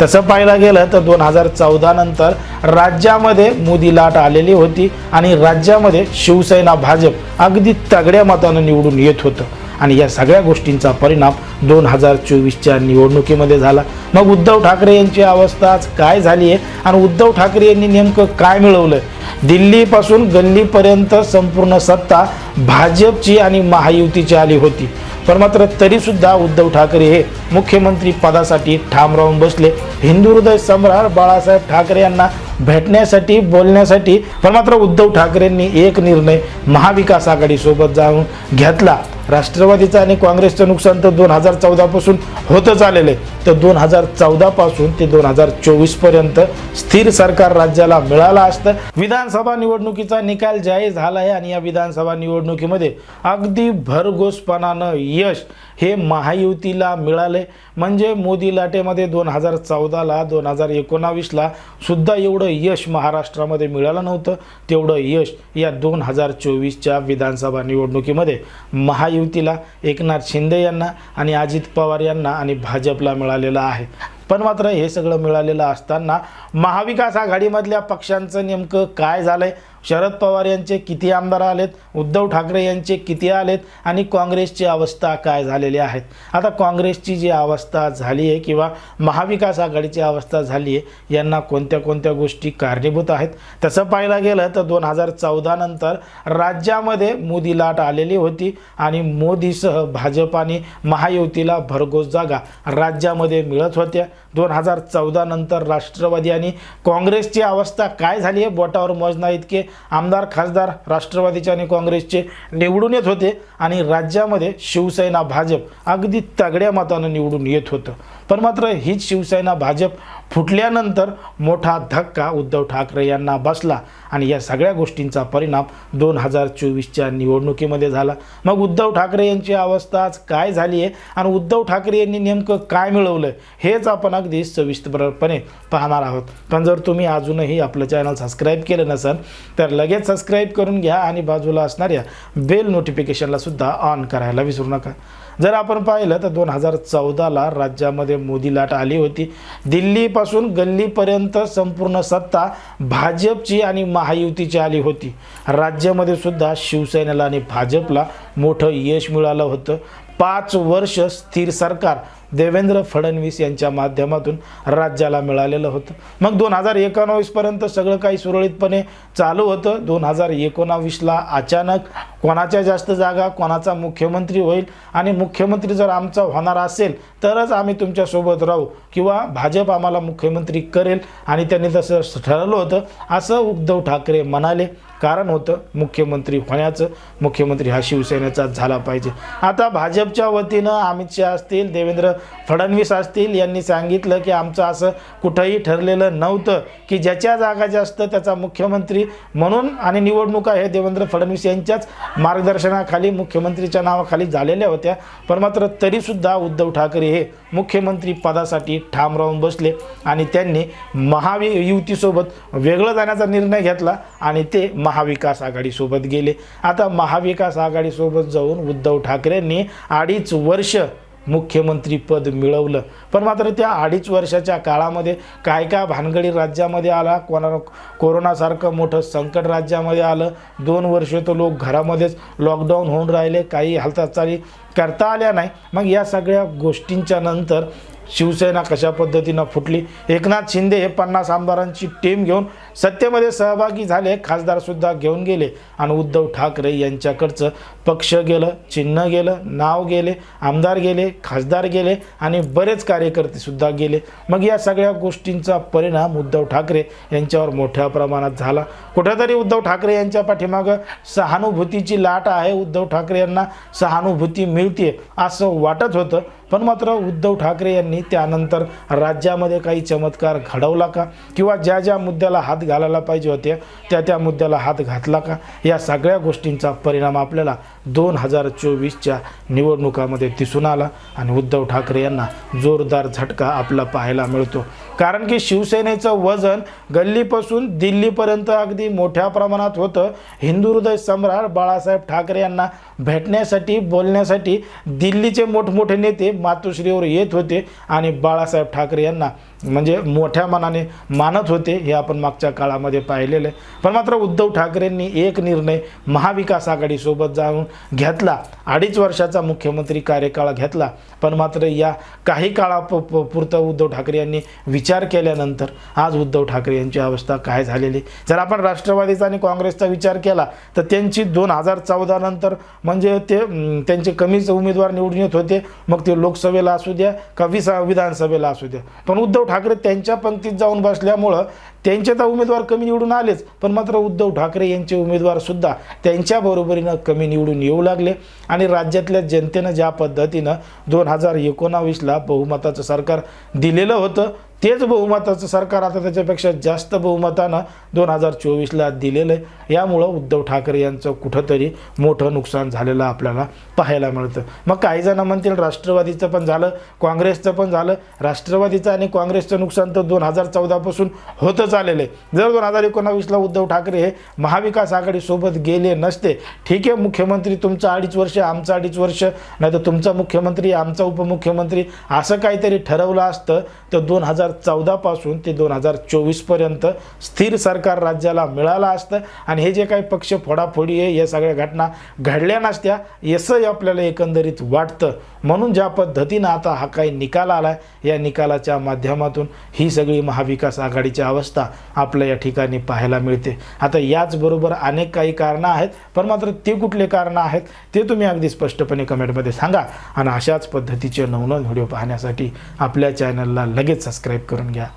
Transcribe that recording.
तसं पाहायला गेलं तर दोन हजार चौदा नंतर राज्यामध्ये मोदी लाट आलेली होती आणि राज्यामध्ये शिवसेना भाजप अगदी तगड्या मतानं निवडून येत होतं. आणि या सगळ्या गोष्टींचा परिणाम दोन हजार चोवीसच्या निवडणुकीमध्ये झाला. मग उद्धव ठाकरे यांची अवस्था आज काय झाली आहे आणि उद्धव ठाकरे यांनी नेमकं काय मिळवलं दिल्लीपासून गल्लीपर्यंत संपूर्ण सत्ता भाजपची आणि महायुतीची आली होती. पण मात्र तरीसुद्धा उद्धव ठाकरे हे मुख्यमंत्री पदासाठी ठाम राहून बसले. हिंदू हृदय सम्राट बाळासाहेब ठाकरे यांना भेटण्यासाठी बोलण्यासाठी पण मात्र उद्धव ठाकरेंनी एक निर्णय महाविकास आघाडीसोबत जाऊन घेतला. राष्ट्रवादीचं आणि काँग्रेसचं नुकसान तर दोन हजार चौदापासून होतच आलेलं आहे. तर दोन हजार चौदापासून ते दोन हजार चोवीसपर्यंत स्थिर सरकार राज्याला मिळालं असतं. विधानसभा निवडणुकीचा निकाल जाहीर झाला आहे आणि या विधानसभा निवडणुकीमध्ये अगदी भरघोसपणानं यश हे महायुतीला मिळाले म्हणजे मोदी लाटेमध्ये दोन हजार चौदाला दोन हजार एकोणावीसला सुद्धा एवढं यश महाराष्ट्रामध्ये मिळालं नव्हतं. तेवढं यश या दोन हजार चोवीसच्या विधानसभा निवडणुकीमध्ये महायुतीला एकनाथ शिंदे यांना आणि अजित पवार यांना आणि भाजपला मिळालेलं आहे. पण मात्र हे सगळं मिळालेलं असताना महाविकास आघाडीमधल्या पक्षांचं नेमकं काय झालं आहे शरद पवार यांचे किती आमदार आलेत? उद्धव ठाकरे यांचे किती आलेत? आणि काँग्रेसची अवस्था काय झालेली आहेत आता काँग्रेसची जी अवस्था झाली आहे किंवा महाविकास आघाडीची अवस्था झाली आहे यांना कोणत्या कोणत्या गोष्टी कारणीभूत आहेत? तसं पाहायला गेलं तर दोन हजार चौदा नंतर राज्यामध्ये मोदी लाट आलेली होती आणि मोदीसह भाजपाने महायुतीला भरघोस जागा राज्यामध्ये मिळत होत्या. दोन हजार चौदा नंतर राष्ट्रवादी आणि काँग्रेसची अवस्था काय झाली आहे? बोटावर मोजना इतके. आमदार खासदार राष्ट्रवादीचे आणि काँग्रेसचे निवडून येत होते आणि राज्यामध्ये शिवसेना भाजप अगदी तगड्या मतानं निवडून येत होतं. पण मात्र हीच शिवसेना भाजप फुटल्यानंतर मोठा धक्का उद्धव ठाकरे यांना बसला आणि या सगळ्या गोष्टींचा परिणाम दोन हजार चोवीसच्या निवडणुकीमध्ये झाला. मग उद्धव ठाकरे यांची अवस्था आज काय झाली आहे आणि उद्धव ठाकरे यांनी नेमकं काय मिळवलं हेच आपण अगदी सविस्तरपणे पाहणार आहोत. पण जर तुम्ही अजूनही आपलं चॅनल सबस्क्राईब केलं नसेल तर तर लगेच सबस्क्राईब करून घ्या आणि बाजूला असणाऱ्या बेल नोटिफिकेशनला सुद्धा ऑन करायला विसरू नका. जर आपण पाहिलं तर दोन हजार चौदाला राज्यामध्ये मोदी लाट आली होती. दिल्लीपासून गल्लीपर्यंत संपूर्ण सत्ता भाजपची आणि महायुतीची आली होती. राज्यामध्ये सुद्धा शिवसेनेला आणि भाजपला मोठं यश मिळालं होतं. पाच वर्ष स्थिर सरकार देवेंद्र फडणवीस यांच्या माध्यमातून राज्याला मिळालेलं होतं. मग दोन हजार एकोणावीसपर्यंत सगळं काही सुरळीतपणे चालू होतं. दोन हजार एकोणावीसला अचानक कोणाच्या जास्त जागा कोणाचा मुख्यमंत्री होईल आणि मुख्यमंत्री जर आमचा होणार असेल तरच आम्ही तुमच्यासोबत राहू किंवा भाजप आम्हाला मुख्यमंत्री करेल आणि त्यांनी तसं ठरवलं होतं असं उद्धव ठाकरे म्हणाले. कारण होतं मुख्यमंत्री होण्याचं मुख्यमंत्री हा शिवसेनेचाच झाला पाहिजे. आता भाजपच्या वतीनं अमित शहा असतील देवेंद्र फडणवीस असतील यांनी सांगितलं की आमचं असं कुठंही ठरलेलं नव्हतं की ज्याच्या जागा जास्त त्याचा मुख्यमंत्री म्हणून आणि निवडणुका हे देवेंद्र फडणवीस यांच्याच मार्गदर्शनाखाली मुख्यमंत्रीच्या नावाखाली झालेल्या होत्या. पण मात्र तरीसुद्धा उद्धव ठाकरे हे मुख्यमंत्री पदासाठी ठाम राहून बसले आणि त्यांनी महावि युतीसोबत वेगळं जाण्याचा निर्णय घेतला आणि ते महाविकास आघाडीसोबत गेले. आता महाविकास आघाडीसोबत जाऊन उद्धव ठाकरेंनी अडीच वर्ष मुख्यमंत्रीपद मिळवलं. पण मात्र त्या अडीच वर्षाच्या काळामध्ये काय काय भानगडी राज्यामध्ये आला कोणा कोरोनासारखं मोठं संकट राज्यामध्ये आलं दोन वर्ष तर लोक घरामध्येच लॉकडाऊन होऊन राहिले काही हालचाली करता आल्या नाही. मग या सगळ्या गोष्टींच्या नंतर शिवसेना कशा पद्धतीनं फुटली? एकनाथ शिंदे हे पन्नास आमदारांची टीम घेऊन सत्तेमध्ये सहभागी झाले खासदारसुद्धा घेऊन गेले. आणि उद्धव ठाकरे यांच्याकडचं पक्ष गेलं चिन्ह गेलं नाव गेले आमदार गेले खासदार गेले आणि बरेच कार्यकर्तेसुद्धा गेले. मग या सगळ्या गोष्टींचा परिणाम उद्धव ठाकरे यांच्यावर मोठ्या प्रमाणात झाला. कुठेतरी उद्धव ठाकरे यांच्या पाठीमागं सहानुभूतीची लाट आहे. उद्धव ठाकरे यांना सहानुभूती मिळते असं वाटत होतं. पण मात्र उद्धव ठाकरे यांनी त्यानंतर राज्यामध्ये काही चमत्कार घडवला का? किंवा ज्या ज्या मुद्द्याला हात घालायला पाहिजे होते त्या त्या मुद्द्याला हात घातला का? या सगळ्या गोष्टींचा परिणाम आपल्याला दोन हजार चोवीसच्या निवडणुकामध्ये दिसून आला आणि उद्धव ठाकरे यांना जोरदार झटका आपला पाहायला मिळतो. कारण की शिवसेनेचं वजन गल्लीपासून दिल्लीपर्यंत अगदी मोठ्या प्रमाणात होतं. हिंदू हृदय सम्राट बाळासाहेब ठाकरे यांना भेटण्यासाठी बोलण्यासाठी दिल्लीचे मोठमोठे नेते मातोश्रीवर येत होते आणि बाळासाहेब ठाकरे यांना म्हणजे मोठ्या मनाने मानत होते हे आपण मागच्या काळामध्ये पाहिलेलं आहे. पण मात्र उद्धव ठाकरेंनी एक निर्णय महाविकास आघाडीसोबत जाऊन घेतला. अडीच वर्षाचा मुख्यमंत्री कार्यकाळ घेतला. पण मात्र या काही काळा प- पुरतं उद्धव ठाकरे यांनी विचार केल्यानंतर आज उद्धव ठाकरे यांची अवस्था काय झालेली? जर आपण राष्ट्रवादीचा आणि काँग्रेसचा विचार केला तर त्यांची दोन हजार चौदा नंतर म्हणजे ते त्यांचे कमीच उमेदवार निवडून येत होते. मग ते लोकसभेला असू द्या का विसा विधानसभेला असू द्या. पण उद्धव ठाकरे त्यांच्या पंक्तीत जाऊन बसल्यामुळं त्यांचे तर उमेदवार कमी निवडून आलेच पण मात्र उद्धव ठाकरे यांचे उमेदवारसुद्धा त्यांच्या बरोबरीनं कमी निवडून येऊ लागले. आणि राज्यातल्या जनतेनं ज्या पद्धतीनं दोन हजार एकोणावीसला बहुमताचं सरकार दिलेलं होतं तेच बहुमताचं सरकार आता त्याच्यापेक्षा जास्त बहुमतानं दोन हजार चोवीसला दिलेलं आहे. यामुळं उद्धव ठाकरे यांचं कुठंतरी मोठं नुकसान झालेलं आपल्याला पाहायला मिळतं. मग काही जण म्हणतील राष्ट्रवादीचं पण झालं काँग्रेसचं पण झालं. राष्ट्रवादीचं आणि काँग्रेसचं नुकसान तर दोन हजार चौदापासून होतच आलेलं आहे. जर दोन हजार एकोणावीसला उद्धव ठाकरे हे महाविकास आघाडीसोबत गेले नसते ठीक आहे मुख्यमंत्री तुमचं अडीच वर्ष आमचं अडीच वर्ष नाही तर तुमचा मुख्यमंत्री आमचा उपमुख्यमंत्री असं काहीतरी ठरवलं असतं तर दोन हजार चौदापासून ते दोन हजार चोवीसपर्यंत स्थिर सरकार राज्याला मिळालं असतं. आणि हे जे काही पक्ष फोडाफोडी आहे या सगळ्या घटना घडल्या नसत्या असंही आपल्याला एकंदरीत वाटतं. म्हणून ज्या पद्धतीनं आता हा काही निकाल आला आहे या निकालाच्या माध्यमातून ही सगळी महाविकास आघाडीची अवस्था आपल्या या ठिकाणी पाहायला मिळते. आता याचबरोबर अनेक काही कारणं आहेत पण मात्र ते कुठले कारणं आहेत ते तुम्ही अगदी स्पष्टपणे कमेंटमध्ये सांगा. आणि अशाच पद्धतीचे नवनवीन व्हिडिओ पाहण्यासाठी आपल्या चॅनलला लगेच सबस्क्राईब करून घ्या.